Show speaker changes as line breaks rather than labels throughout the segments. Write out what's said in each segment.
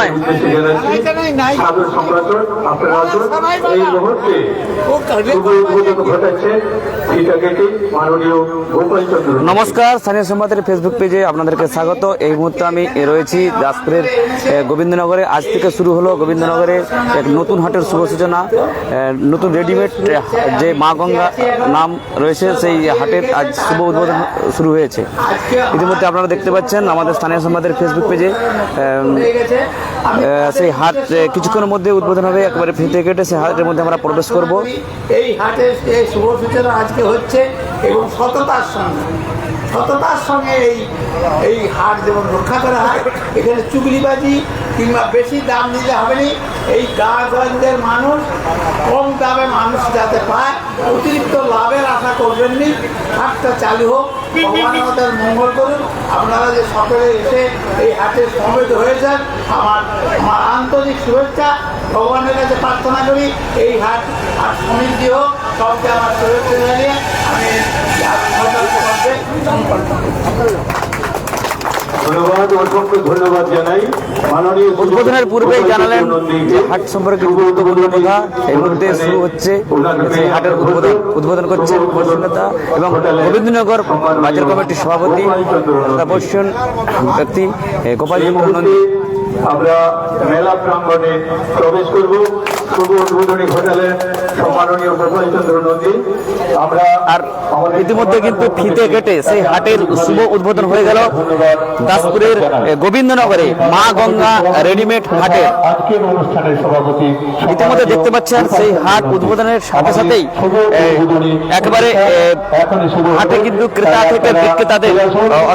এই মুহূর্তে
নমস্কার স্থানীয় সংবাদের ফেসবুক পেজে আপনাদেরকে স্বাগত। এই মুহূর্তে আমি রয়েছি দাসপুরের গোবিন্দনগরে। আজ থেকে শুরু হলো গোবিন্দনগরে এক নতুন হাটের শুভ সূচনা। নতুন রেডিমেড যে মা গঙ্গা নাম রয়েছে সেই হাটের আজ শুভ উদ্বোধন শুরু হয়েছে। ইতিমধ্যে আপনারা দেখতে পাচ্ছেন আমাদের স্থানীয় সংবাদের ফেসবুক পেজে সেই হাট কিছুক্ষণের মধ্যে উদ্বোধন হবে একবারে ফিতে কেটে সেই হাটের মধ্যে আমরা প্রবেশ করব।
এই হাটের এই শুভ সূচনা আজকে হচ্ছে এবং সততার সঙ্গে সততার সঙ্গে এই এই হাট যেমন রক্ষা করা হয় এখানে চুগলিবাজি কিংবা বেশি দাম দিলে হবে না। এই গাঁগঞ্জের মানুষ কম দামে মানুষ যাতে পায় অতিরিক্ত লাভের আশা করবেন নি। হাটটা চালু হোক ভগবান মঙ্গল করুন আপনারা যে সকলে এসে এই হাটে সমবেত হয়েছেন আমার আমার আন্তরিক শুভেচ্ছা ভগবানের কাছে প্রার্থনা করি, এই হাট আর সমৃদ্ধি হোক সবকে আমার শুভেচ্ছা জানিয়ে আমি সম্পন্ন।
ধন্যবাদ অসংখ্য ধন্যবাদ জানাই। মাননীয়
উদ্বোধনের পূর্বেই জানালেন যে হাট সম্পর্কে গুরুত্বপূর্ণ কথা। এই মুহূর্তে শুরু হচ্ছে হাটের উদ্বোধন উদ্বোধন করছেন বর্ষণ নেতা এবং গোবিন্দনগর বাজার কমিটির সভাপতি বর্ষণ ব্যক্তি গোপাল নন্দী।
আমরা মেলা প্রাঙ্গণে প্রবেশ করব। শুভ উদ্বোধনী ঘটালেন আমরা
আর ইতিমধ্যে কিন্তু ফিতে কেটে সেই হাটের শুভ উদ্বোধন হয়ে গেল। দাসপুরের গোবিন্দনগরে মা গঙ্গা রেডিমেড
সভাপতি
ইতিমধ্যে দেখতে পাচ্ছেন সেই হাট উদ্বোধনের সাথে সাথেই একেবারে হাটে কিন্তু ক্রেতা থেকে বিক্রেতাদের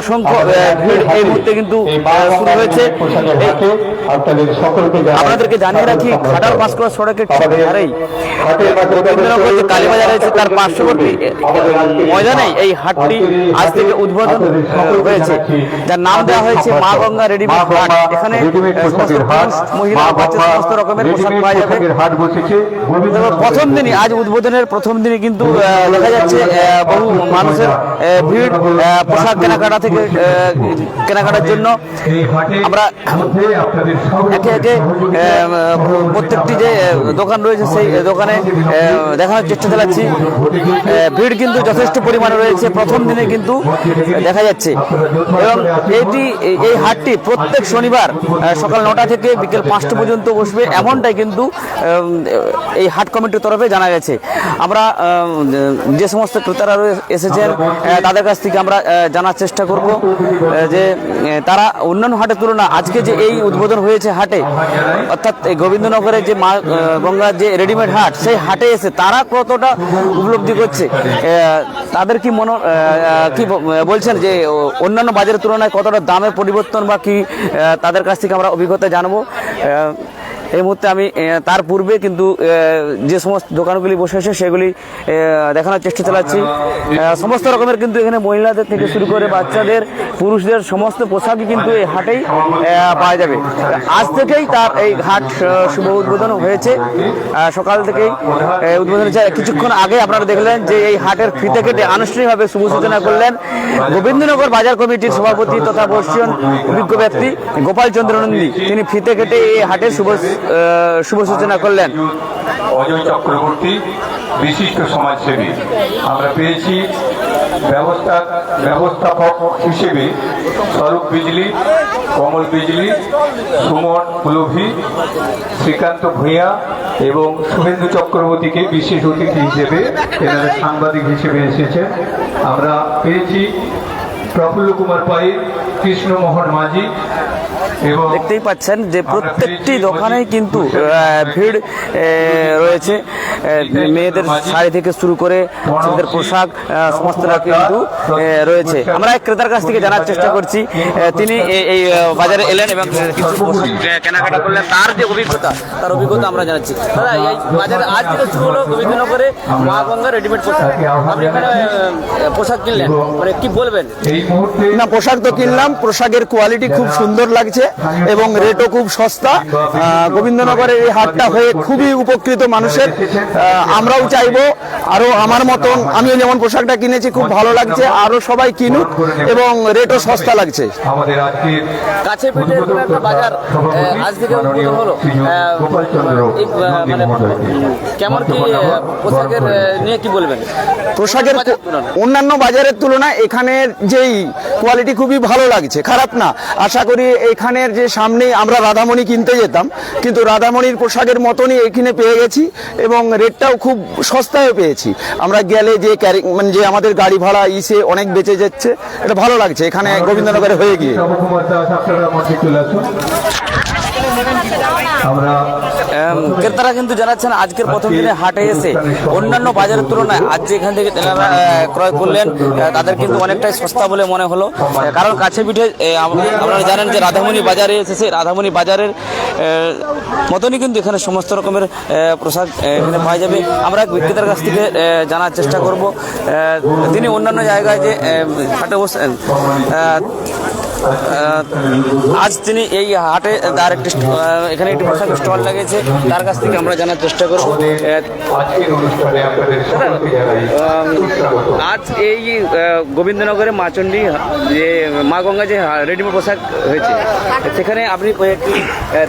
অসংখ্য ভিড় এই মুহূর্তে কিন্তু শুরু হয়েছে। আপনাদেরকে জানিয়ে রাখি খাটার পাঁশকুড়া সড়কের ঠিক ধারেই। কালীবাজার তার পার্শ্ববর্তী ময়দানে এই হাটটি আজ থেকে উদ্বোধন হয়েছে। যার নাম দেওয়া হয়েছে মা গঙ্গা রেডিমেড হাট। এখানে এ, সমস্ত পুরুষ মহিলা বাচ্চা সমস্ত রকমের পোশাক পাওয়া যাবে।
হাট বসেছে।
তবে প্রথম দিনই আজ উদ্বোধনের প্রথম দিনে কিন্তু দেখা যাচ্ছে বহু মানুষের ভিড় পোশাক কেনাকাটা থেকে কেনাকাটার জন্য। আমরা একে একে প্রত্যেকটি যে দোকান রয়েছে সেই দোকানে দেখানোর চেষ্টা চালাচ্ছি। ভিড় কিন্তু যথেষ্ট পরিমাণে রয়েছে। প্রথম দিনে কিন্তু দেখা যাচ্ছে। এবং এইটি এই- হাটটি প্রত্যেক শনিবার সকাল নটা থেকে বিকেল পাঁচটা পর্যন্ত বসবে। এমনটাই কিন্তু এই হাট কমিটির তরফে জানা গেছে। আমরা যে সমস্ত ক্রেতারা এসেছেন তাদের কাছ থেকে আমরা জানার চেষ্টা করব যে তারা অন্যান্য হাটের তুলনা আজকে যে এই উদ্বোধন হয়েছে হাটে, অর্থাৎ গোবিন্দনগরের যে মা গঙ্গার যে রেডিমেড হাট, সেই হাটে এসে তারা কতটা উপলব্ধি করছে? তাদের কি মনো কি বলছেন যে অন্যান্য বাজারের তুলনায় কতটা দামের পরিবর্তন বা কি তাদের কাছ থেকে আমরা অভিজ্ঞতা জানব? এই মুহূর্তে আমি তার পূর্বে কিন্তু যে সমস্ত দোকানগুলি বসে আছে, সেগুলি দেখানোর চেষ্টা চালাচ্ছি। সমস্ত রকমের কিন্তু এখানে মহিলাদের থেকে শুরু করে বাচ্চাদের, পুরুষদের সমস্ত পোশাকই কিন্তু এই হাটেই পাওয়া যাবে। আজ থেকেই তার এই হাট শুভ উদ্বোধন হয়েছে। সকাল থেকেই উদ্বোধন হয়েছে। কিছুক্ষণ আগে আপনারা দেখলেন যে এই হাটের ফিতে কেটে আনুষ্ঠানিকভাবে শুভ সূচনা করলেন গোবিন্দনগর বাজার কমিটির সভাপতি তথা বর্ষীয় অভিজ্ঞ ব্যক্তি গোপাল চন্দ্র নন্দী। তিনি ফিতে কেটে এই হাটের শুভ শুভ সূচনা করলেন।
অজয় চক্রবর্তী, বিশিষ্ট সমাজসেবী। আমরা পেয়েছি ব্যবস্থা, ব্যবস্থাপক হিসেবে স্বরূপ বিজলি, কমল বিজলি, সুমন পুলভি, শ্রীকান্ত ভূঁইয়া এবং শুভেন্দু চক্রবর্তীকে বিশেষ অতিথি হিসেবে এনারা সাংবাদিক হিসেবে এসেছেন। আমরা পেয়েছি প্রফুল্ল কুমার পাই কৃষ্ণমোহন মাঝি
দেখতেই পাচ্ছেন যে প্রত্যেকটি দোকানেই কিন্তু ভিড় রয়েছে। মেয়েদের শাড়ি থেকে শুরু করে ছেলেদের পোশাক সমস্তটা কিন্তু রয়েছে। আমরা এক ক্রেতার কাছ থেকে জানার চেষ্টা করছি তিনি এই- বাজারে এলেন এবং কিছু কেনাকাটা করলেন তার যে অভিজ্ঞতা তার অভিজ্ঞতা আমরা জানাচ্ছি। দাদা এই বাজারে আজ থেকে শুরু হলো গোবিন্দনগরে মা গঙ্গা রেডিমেড পোশাক। আপনি এখানে পোশাক কিনলেন? মানে কি বলবেন?
না পোশাক তো কিনলাম। পোশাকের কোয়ালিটি খুব সুন্দর লাগছে।
এবং রেটও খুব সস্তা। গোবিন্দনগরের এই হাটটা হয়ে খুবই উপকৃত মানুষের। আমরাও চাইব আরও আমার মতন আমিও যেমন পোশাকটা কিনেছি খুব ভালো লাগছে আরও সবাই কিনুক এবং রেটও সস্তা লাগছে। কাছে পিঠে একটা বাজার আজ থেকে হলো। মানে কেমন কি পোশাকের নিয়ে কি বলবেন?
পোশাকের অন্যান্য বাজারের তুলনায় এখানের যেই কোয়ালিটি খুবই ভালো লাগছে খারাপ না। আশা করি এখানের যে সামনে আমরা রাধামণি কিনতে যেতাম কিন্তু রাধামণির পোশাকের মতনই এখানে পেয়ে গেছি এবং রেটটাও খুব সস্তায় পেয়েছি আমরা গেলে যে ক্যারি মানে যে আমাদের গাড়ি ভাড়া ইসে অনেক বেঁচে যাচ্ছে এটা ভালো লাগছে এখানে গোবিন্দনগরে হয়ে গিয়ে
ক্রেতারা কিন্তু জানাচ্ছেন, আজকের প্রথম দিনে হাটে এসে অন্যান্য বাজারের তুলনায় আজ যে এখান থেকে তেনারা ক্রয় করলেন তাদের কিন্তু অনেকটাই সস্তা বলে মনে হলো। কারণ কাছে পিঠে আপনারা জানেন যে রাধামণি বাজারে এসেছে। রাধামণি বাজারের মতনই কিন্তু এখানে সমস্ত রকমের পোশাক এখানে পাওয়া যাবে। আমরা এক বিক্রেতার কাছ থেকে জানার চেষ্টা করব। তিনি অন্যান্য জায়গায় যে হাটে বসেন আজ তিনি এই হাটে তার একটি এখানে একটি পোশাক স্টল লাগিয়েছে। তার কাছ থেকে আমরা জানার চেষ্টা করব। আজ এই গোবিন্দনগরে মাচন্ডি যে মা গঙ্গা যে রেডিমেড পোশাক হয়েছে, সেখানে আপনি একটি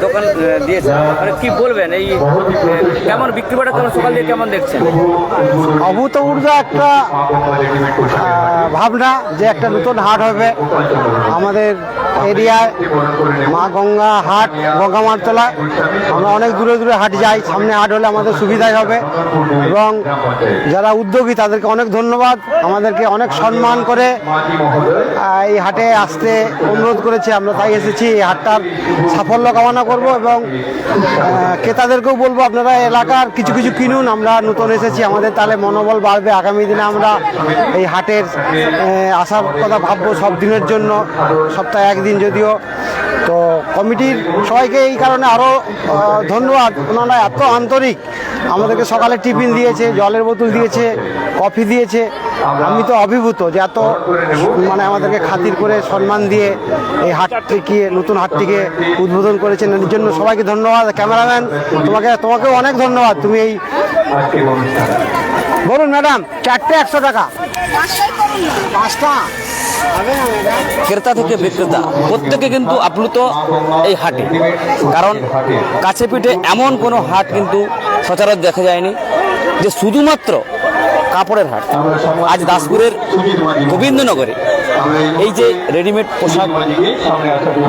দোকান দিয়েছেন। মানে কি বলবেন? এই কেমন বিক্রি বাটা কেমন? সকাল দিয়ে কেমন দেখছেন?
অভূতপূর্ব একটা ভাবনা যে একটা নতুন হাট হবে। আমাদের এরিয়ায় মা গঙ্গা হাট গঙ্গা মারতলা। আমরা অনেক দূরে দূরে হাট যাই, সামনে হাট হলে আমাদের সুবিধাই হবে। এবং যারা উদ্যোগী, তাদেরকে অনেক ধন্যবাদ। আমাদেরকে অনেক সম্মান করে এই হাটে আসতে অনুরোধ করেছে। আমরা তাই এসেছি, এই হাটটার সাফল্য কামনা করব এবং ক্রেতাদেরকেও বলব, আপনারা এলাকার কিছু কিছু কিনুন, আমরা নতুন এসেছি। আমাদের তাহলে মনোবল বাড়বে আগামী দিনে আমরা এই হাটের আসার কথা ভাববো সব দিনের জন্য। সপ্তাহে একদিন যদিও, তো কমিটির সবাইকে এই কারণে আরও ধন্যবাদ। ওনারা এত আন্তরিক। আমাদেরকে সকালে টিফিন দিয়েছে, জলের বোতল দিয়েছে, কফি দিয়েছে। আমি তো অভিভূত যে এত মানে আমাদেরকে খাতির করে সম্মান দিয়ে এই হাটটিকে, নতুন হাটটিকে উদ্বোধন করেছেন। এর জন্য সবাইকে ধন্যবাদ। ক্যামেরাম্যান, তোমাকে, তোমাকেও অনেক ধন্যবাদ। তুমি এই বলুন ম্যাডাম, চারটে একশো টাকা। পাঁচটা?
ক্রেতা থেকে বিক্রেতা, প্রত্যেকে কিন্তু আপ্লুত এই হাটে। কারণ কাছে পিঠে এমন কোনো হাট কিন্তু সচরাচর দেখা যায়নি যে শুধুমাত্র কাপড়ের হাট। আজ দাসপুরের গোবিন্দনগরে। এই যে রেডিমেড পোশাক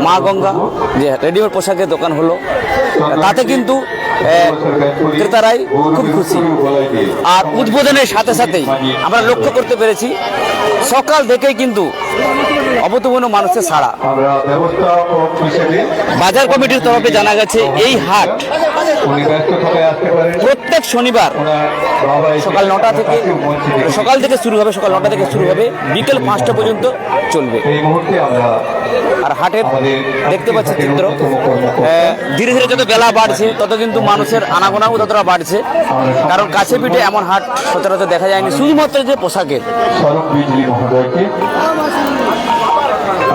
মা গঙ্গা যে রেডিমেড পোশাকের দোকান হলো তাতে কিন্তু ক্রেতারাই খুব খুশি। আর উদ্বোধনের সাথে সাথেই আমরা লক্ষ্য করতে পেরেছি সকাল থেকেই কিন্তু অভূতপূর্ণ মানুষের সাড়া। বাজার কমিটির তরফে জানা গেছে এই হাট প্রত্যেক শনিবার সকাল নটা থেকে সকাল থেকে শুরু হবে সকাল নটা থেকে শুরু হবে বিকেল পাঁচটা পর্যন্ত চলবে। আর হাটের দেখতে পাচ্ছি চিত্র ধীরে ধীরে যত বেলা বাড়ছে তত কিন্তু মানুষের আনাগোনাও ততটা বাড়ছে। কারণ কাছে পিঠে এমন হাট সচরাচর দেখা যায়নি শুধুমাত্র যে পোশাকের।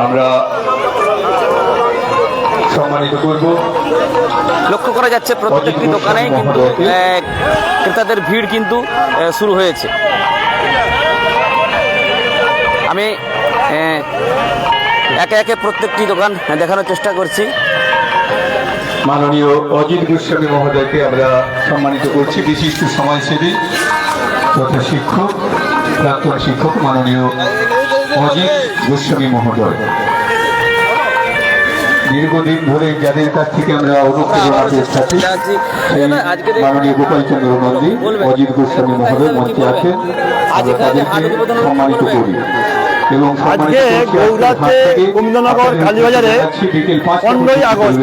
আমরা সম্মানিত করব।
লক্ষ্য করা যাচ্ছে প্রত্যেকটি দোকানেই কিন্তু ক্রেতাদের ভিড় কিন্তু শুরু হয়েছে। আমি একে একে প্রত্যেকটি দোকান দেখানোর চেষ্টা করছি।
মাননীয় অজিত গোস্বামী মহোদয়কে আমরা সম্মানিত করছি। বিশিষ্ট সমাজসেবী তথা শিক্ষক প্রাক্তন শিক্ষক মাননীয় অজিত গোস্বামী মহোদয়। দীর্ঘদিন ধরে যাদের কাছ থেকে আমরা অনুপ্রেরণা পেয়ে থাকি সেই মাননীয় গোপালচন্দ্র নন্দী অজিত গোস্বামী মহোদয় মঞ্চে আছেন। আমরা তাদেরকে সম্মানিত করি।
আজকে গৌরাতে গোবিন্দনগর কালীবাজারে পনেরোই আগস্ট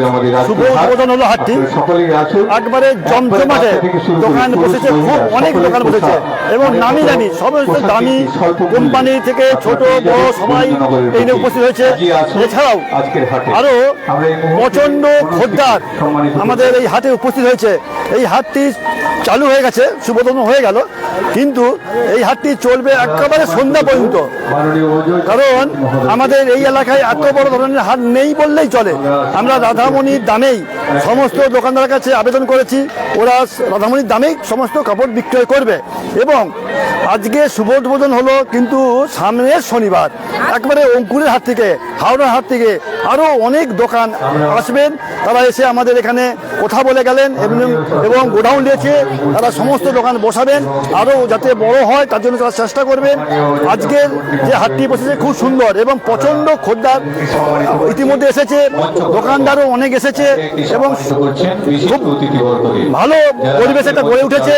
শুভ উদ্বোধন হলো হাটটি। একবারে জমজমাটে দোকান বসেছে খুব অনেক দোকান বসেছে। এবং নামি দামি সমস্ত দামি কোম্পানি থেকে ছোট বড় সবাই এই নিয়ে উপস্থিত হয়েছে। এছাড়াও আরও প্রচণ্ড খদ্দার আমাদের এই হাটে উপস্থিত হয়েছে। এই হাটটি চালু হয়ে গেছে সুবোধন হয়ে গেল। কিন্তু এই হাটটি চলবে একেবারে সন্ধ্যা পর্যন্ত।
কারণ আমাদের এই এলাকায় এত বড় ধরনের হাট নেই বললেই চলে। আমরা রাধামণির দামেই সমস্ত দোকানদারের কাছে আবেদন করেছি, ওরা রাধামণির দামেই সমস্ত কাপড় বিক্রয় করবে। এবং আজকে শুভ উদ্বোধন হলো কিন্তু সামনের শনিবার, একবারে অঙ্কুরের হাত থেকে, হাওড়ার হাত থেকে আরও অনেক দোকান আসবেন। তারা এসে আমাদের এখানে কথা বলে গেলেন এবং গোডাউন দিয়েছে। তারা সমস্ত দোকান বসাবেন। আরও যাতে বড় হয়, তার জন্য তারা চেষ্টা করবেন। আজকের যে হাটটি বসেছে খুব সুন্দর এবং প্রচণ্ড খদ্দার ইতিমধ্যে এসেছে। দোকানদারও অনেক এসেছে এবং
অতিথিবর্গকে
ভালো পরিবেশ একটা গড়ে উঠেছে।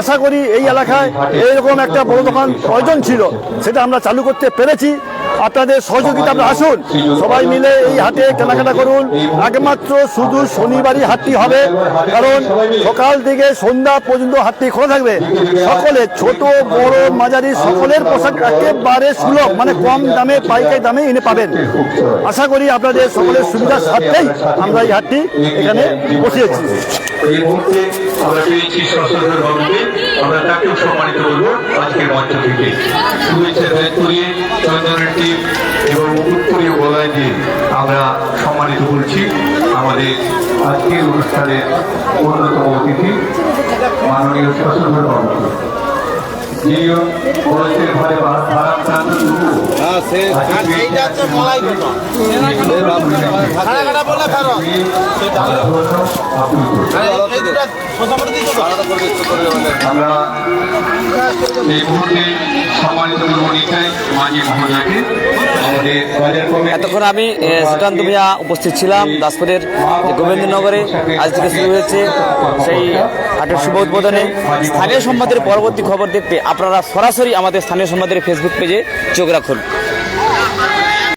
আশা করি এই এলাকায় এইরকম একটা বড় দোকান প্রয়োজন ছিল, সেটা আমরা চালু করতে পেরেছি। আপনাদের সহযোগিতা আপনারা আসুন। সবাই মিলে এই হাটে কেনাকাটা করুন। একমাত্র শুধু শনিবারই হাটটি হবে, কারণ সকাল থেকে সন্ধ্যা পর্যন্ত হাটটি খোলা থাকবে। সকলে ছোট, বড়, মাঝারি, সকলের পোশাক একেবারে সুলভ মানে কম দামে, পাইকারি দামে এনে পাবেন। আশা করি আপনাদের সকলের সুবিধার সাথেই আমরা এই হাটটি এখানে বসিয়েছি
আমরা তাকেও সম্মানিত করব আজকের মঞ্চ থেকে। শুভেচ্ছা করিয়ে চন্দনের টিম এবং উত্তরীয় গলায় দিয়ে আমরা সম্মানিত করছি। আমাদের আজকের অনুষ্ঠানের অন্যতম অতিথি মাননীয় ভারাক্রান্ত তবুও আমরা এই মুহূর্তে সম্মানিত মনিকায়
এতক্ষণ আমি সুকান্ত মিয়া উপস্থিত ছিলাম দাসপুরের গোবিন্দনগরে। আজ থেকে শুরু হয়েছে সেই হাটের শুভ উদ্বোধনে। স্থানীয় সংবাদের পরবর্তী খবর দেখতে আপনারা সরাসরি আমাদের স্থানীয় সংবাদের ফেসবুক পেজে চোখ রাখুন।